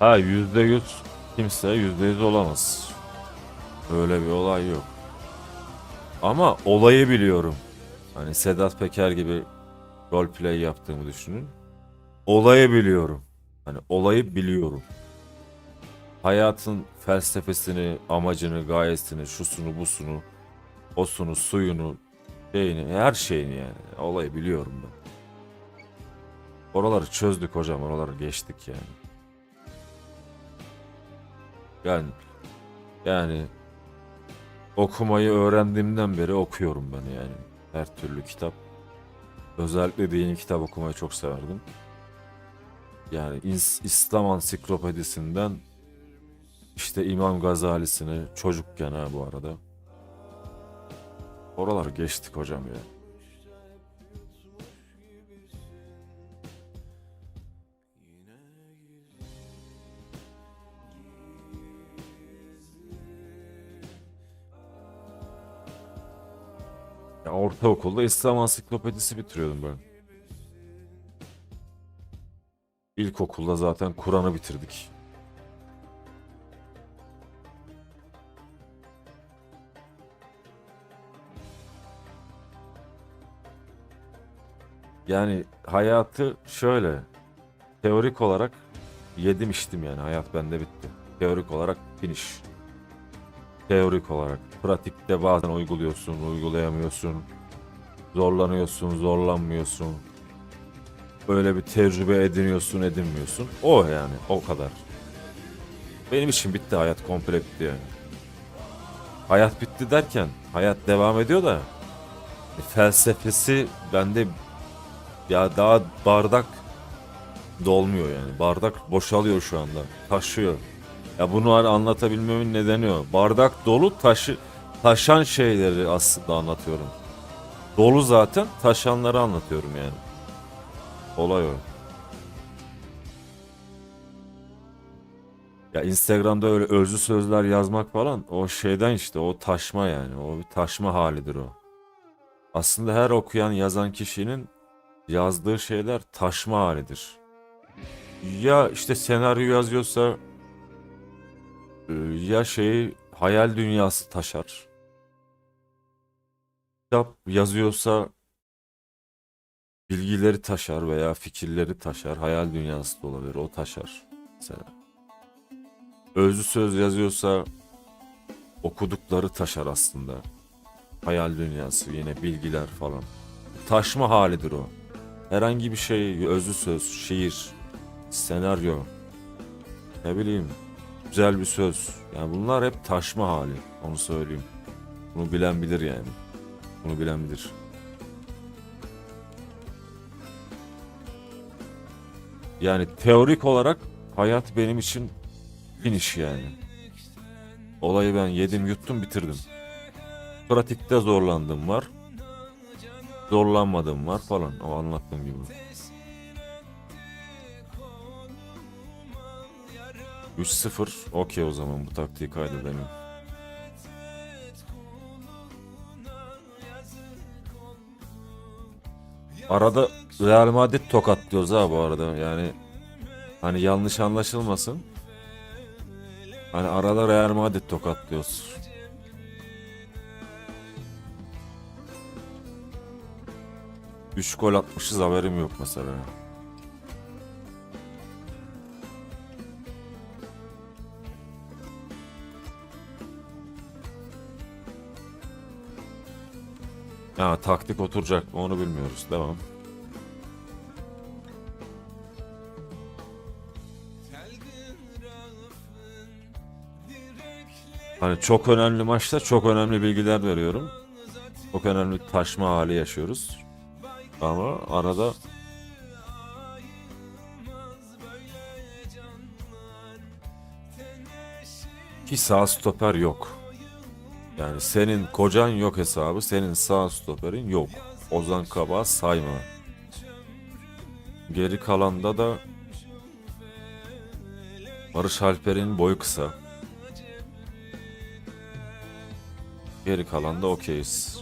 Ha yüzde yüz kimse yüzde yüz olamaz. Öyle bir olay yok. Ama olayı biliyorum. Hani Sedat Peker gibi roleplay yaptığımı düşünün. Olayı biliyorum. Hani olayı biliyorum. Hayatın felsefesini, amacını, gayesini, şusunu, busunu, osunu, suyunu, şeyini, her şeyini yani. Olayı biliyorum ben. Oraları çözdük hocam, oraları geçtik yani. Yani yani okumayı öğrendiğimden beri okuyorum ben yani. Her türlü kitap. Özellikle dini kitap okumayı çok severdim. Yani İs- İslam ansiklopedisinden işte İmam Gazali'sini çocukken ha bu arada. Oraları geçtik hocam ya. Ya ortaokulda İslam ansiklopedisi bitiriyordum ben. İlkokulda zaten Kur'an'ı bitirdik. Yani hayatı şöyle teorik olarak yedim içtim yani hayat bende bitti. Teorik olarak finish. Teorik olarak. Pratikte bazen uyguluyorsun, uygulayamıyorsun. Zorlanıyorsun, zorlanmıyorsun. Böyle bir tecrübe ediniyorsun, edinmiyorsun. O yani, o kadar. Benim için bitti hayat komple bitti yani. Hayat bitti derken hayat devam ediyor da e, felsefesi bende ya daha bardak dolmuyor yani. Bardak boşalıyor şu anda. Taşıyor. Ya bunu hani anlatabilmemin nedeni o. Bardak dolu taşı taşan şeyleri aslında anlatıyorum. Dolu zaten taşanları anlatıyorum yani. Olay o. Ya Instagram'da öyle özlü sözler yazmak falan o şeyden işte o taşma yani. O bir taşma halidir o. Aslında her okuyan yazan kişinin yazdığı şeyler taşma halidir. Ya işte senaryo yazıyorsa e, ya şeyi hayal dünyası taşar. Kitap yazıyorsa bilgileri taşar veya fikirleri taşar. Hayal dünyası da olabilir. O taşar. Mesela. Özlü söz yazıyorsa okudukları taşar aslında. Hayal dünyası yine bilgiler falan. Taşma halidir o. Herhangi bir şey, özlü söz, şiir, senaryo, ne bileyim, güzel bir söz. Yani bunlar hep taşma hali. Onu söyleyeyim. Bunu bilen bilir yani. Bunu bilen bilir. Yani teorik olarak hayat benim için finish yani. Olayı ben yedim yuttum bitirdim. Pratikte zorlandım var. Zorlanmadım var falan. O anlattığım gibi. 3-0 okey o zaman bu taktiği kaydedelim. Arada Real Madrid tokatlıyoruz ha bu arada yani hani yanlış anlaşılmasın. Hani arada Real Madrid tokatlıyoruz. Üç gol atmışız haberim yok mesela. Ha taktik oturacak mı onu bilmiyoruz. Devam. Hani çok önemli maçta çok önemli bilgiler veriyorum. Çok önemli taşma hali yaşıyoruz. Ama arada ki sağ stoper yok. Yani senin kocan yok hesabı, senin sağ stoperin yok. Ozan Kabak sayma. Geri kalanda da Barış Alper'in boyu kısa. Geri kalanda okeyiz.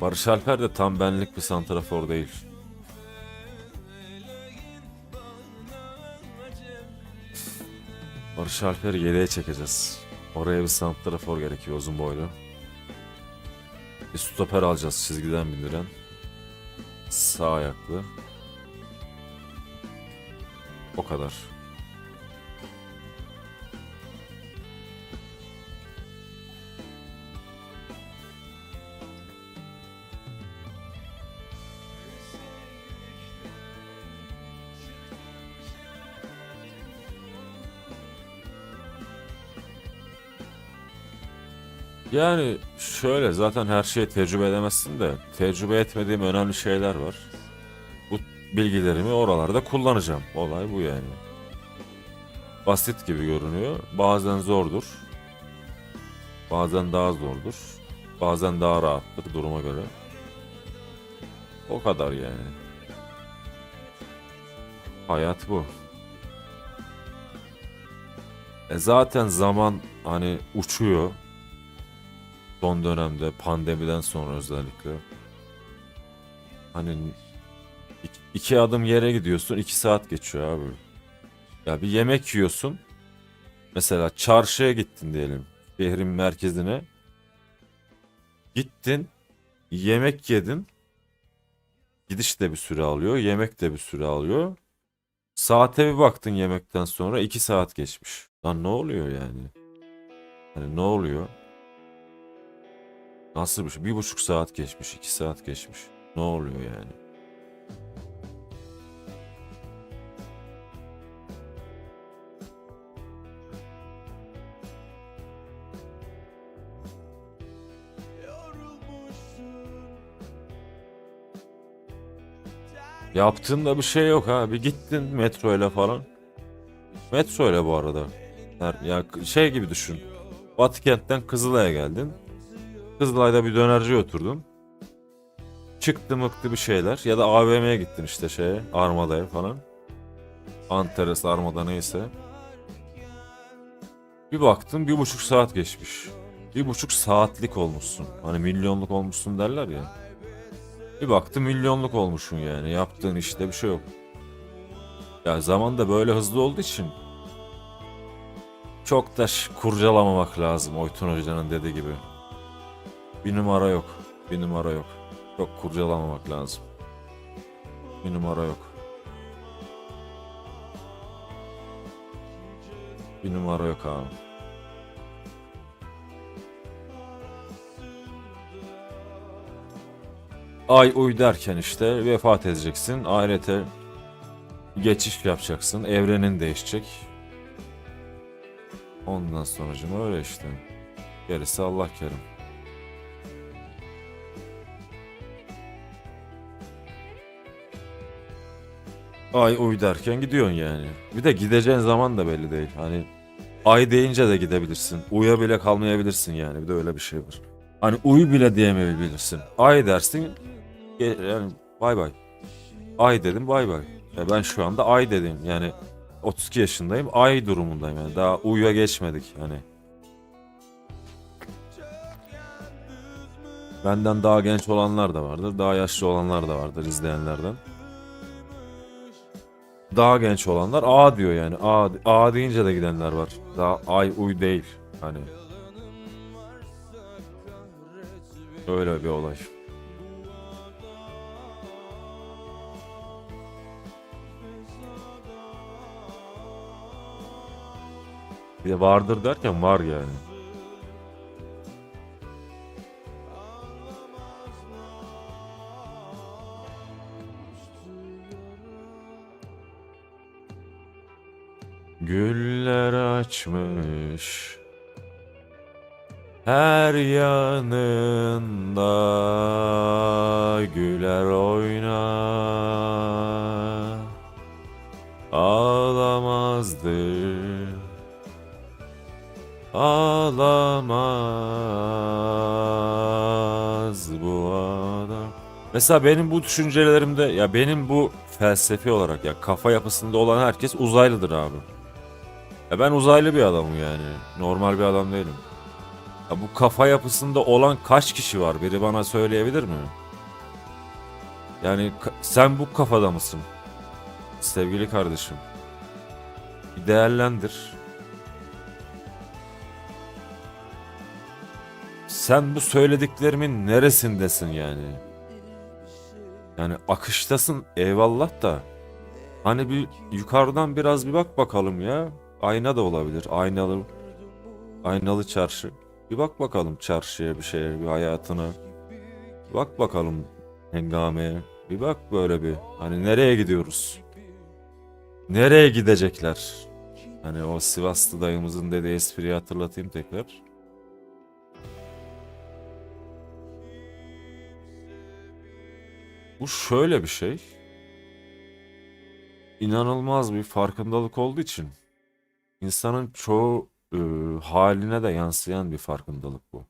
Barış Alper de tam benlik bir santrafor değil. Barış Alper'i yedeğe çekeceğiz. Oraya bir santrafor gerekiyor uzun boylu. Bir stoper alacağız çizgiden bindiren. Sağ ayaklı. O kadar. Yani şöyle zaten her şeyi tecrübe edemezsin de tecrübe etmediğim önemli şeyler var. Bu bilgilerimi oralarda kullanacağım. Olay bu yani. Basit gibi görünüyor. Bazen zordur. Bazen daha zordur. Bazen daha rahattır duruma göre. O kadar yani. Hayat bu. E zaten zaman hani uçuyor son dönemde pandemiden sonra özellikle. Hani iki, iki adım yere gidiyorsun iki saat geçiyor abi. Ya bir yemek yiyorsun. Mesela çarşıya gittin diyelim şehrin merkezine. Gittin yemek yedin. Gidiş de bir süre alıyor yemek de bir süre alıyor. Saate bir baktın yemekten sonra iki saat geçmiş. Lan ne oluyor yani? Hani ne oluyor Nasıl bir şey? Bir buçuk saat geçmiş, iki saat geçmiş. Ne oluyor yani? Yaptığında bir şey yok ha. Bir gittin metro ile falan. Metro ile bu arada. Her- Ya şey gibi düşün. Batıkent'ten Kızılay'a geldin. Kızılay'da bir dönerci oturdun. Çıktı mıktı bir şeyler. Ya da AVM'ye gittin işte şeye. Armada'ya falan. Antares Armada neyse. Bir baktın bir buçuk saat geçmiş. Bir buçuk saatlik olmuşsun. Hani milyonluk olmuşsun derler ya. Bir baktın milyonluk olmuşsun yani. Yaptığın işte bir şey yok. Ya zaman da böyle hızlı olduğu için çok da kurcalamamak lazım Oytun Hoca'nın dediği gibi. Bir numara yok. Bir numara yok. Çok kurcalamamak lazım. Bir numara yok. Bir numara yok abi. Ay uy derken işte vefat edeceksin. Ahirete geçiş yapacaksın. Evrenin değişecek. Ondan sonucuma öyle işte. Gerisi Allah kerim. Ay uy derken gidiyorsun yani. Bir de gideceğin zaman da belli değil. Hani ay deyince de gidebilirsin. Uya bile kalmayabilirsin yani. Bir de öyle bir şey var. Hani uy bile diyemeyebilirsin. Ay dersin. ge- Yani bay bay. Ay dedim bay bay. Ya ben şu anda ay dedim. Yani 32 yaşındayım. Ay durumundayım yani. Daha uyuya geçmedik hani. Benden daha genç olanlar da vardır. Daha yaşlı olanlar da vardır izleyenlerden. Daha genç olanlar A diyor yani. A, A deyince de gidenler var. Daha ay uy değil. Hani. Öyle bir olay. Bir de vardır derken var yani. Güller açmış her yanında güler oynar ağlamazdı ağlamaz bu adam. Mesela benim bu düşüncelerimde ya benim bu felsefi olarak ya kafa yapısında olan herkes uzaylıdır abi. Ya ben uzaylı bir adamım yani. Normal bir adam değilim. Ya bu kafa yapısında olan kaç kişi var? Biri bana söyleyebilir mi? Yani sen bu kafada mısın? Sevgili kardeşim. Bir değerlendir. Sen bu söylediklerimin neresindesin yani? Yani akıştasın eyvallah da. Hani bir yukarıdan biraz bir bak bakalım ya. Ayna da olabilir. Aynalı aynalı çarşı. Bir bak bakalım çarşıya bir şeye, bir hayatına. Bak bakalım hengameye. Bir bak böyle bir. Hani nereye gidiyoruz? Nereye gidecekler? Hani o Sivaslı dayımızın dediği espriyi hatırlatayım tekrar. Bu şöyle bir şey. İnanılmaz bir farkındalık olduğu için insanın çoğu e, haline de yansıyan bir farkındalık bu.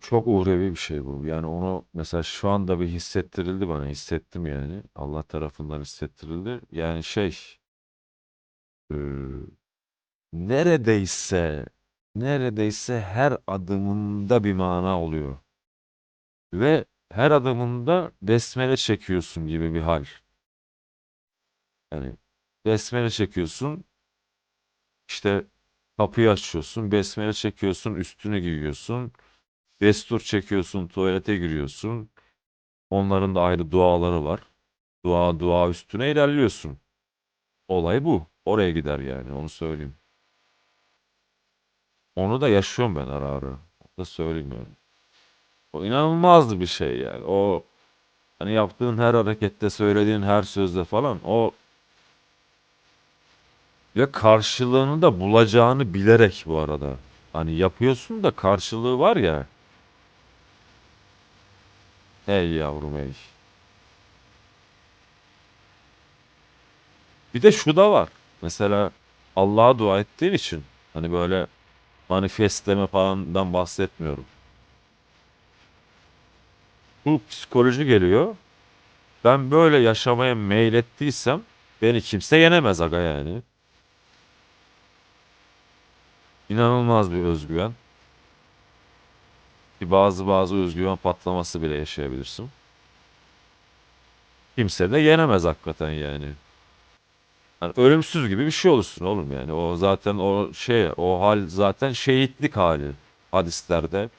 Çok uhrevi bir şey bu. Yani onu mesela şu anda bir hissettirildi bana. Hissettim yani. Allah tarafından hissettirildi. Yani şey e, neredeyse neredeyse her adımında bir mana oluyor. Ve her adımında besmele çekiyorsun gibi bir hal. Yani besmele çekiyorsun, işte kapıyı açıyorsun, besmele çekiyorsun, üstünü giyiyorsun, destur çekiyorsun, tuvalete giriyorsun. Onların da ayrı duaları var. Dua dua üstüne ilerliyorsun. Olay bu. Oraya gider yani onu söyleyeyim. Onu da yaşıyorum ben ara ara. Onu da söyleyeyim yani. O inanılmaz bir şey yani. O hani yaptığın her harekette, söylediğin her sözde falan o ve karşılığını da bulacağını bilerek bu arada. Hani yapıyorsun da karşılığı var ya. Ey yavrum ey. Bir de şu da var. Mesela Allah'a dua ettiğin için hani böyle manifestleme falandan bahsetmiyorum. Bu psikoloji geliyor. Ben böyle yaşamaya meylettiysem beni kimse yenemez aga yani. İnanılmaz bir özgüven. Bir bazı bazı özgüven patlaması bile yaşayabilirsin. Kimse de yenemez hakikaten yani. Hani ölümsüz gibi bir şey olursun oğlum yani. O zaten o şey, o hal zaten şehitlik hali. Hadislerde,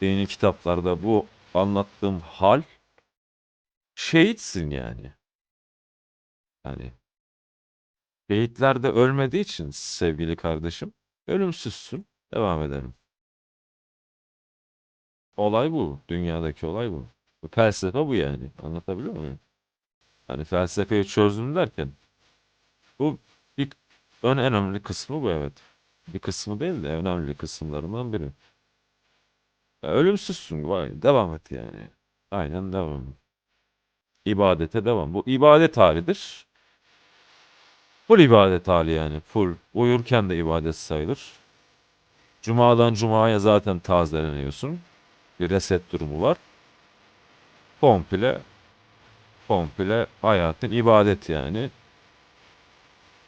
dini kitaplarda bu anlattığım hal şehitsin yani. Yani şehitler de ölmediği için sevgili kardeşim ölümsüzsün. Devam edelim. Olay bu. Dünyadaki olay bu. Felsefe bu yani. Anlatabiliyor muyum? Hani felsefeyi çözdüm derken bu bir ön önemli kısmı bu evet. Bir kısmı değil de önemli kısımlarından biri. Ya ölümsüzsün. Vay, devam et yani. Aynen devam. İbadete devam. Bu ibadet halidir. Full ibadet hali yani. Full. Uyurken de ibadet sayılır. Cuma'dan Cuma'ya zaten tazeleniyorsun. Bir reset durumu var. Komple komple hayatın ibadet yani.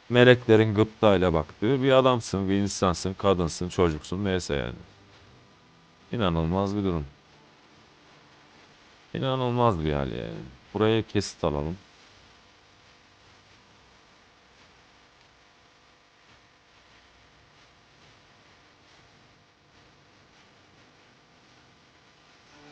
Meleklerin gıptayla baktığı bir adamsın, bir insansın, kadınsın, çocuksun neyse yani. İnanılmaz bir durum. İnanılmaz bir hal yani. Buraya kesit alalım.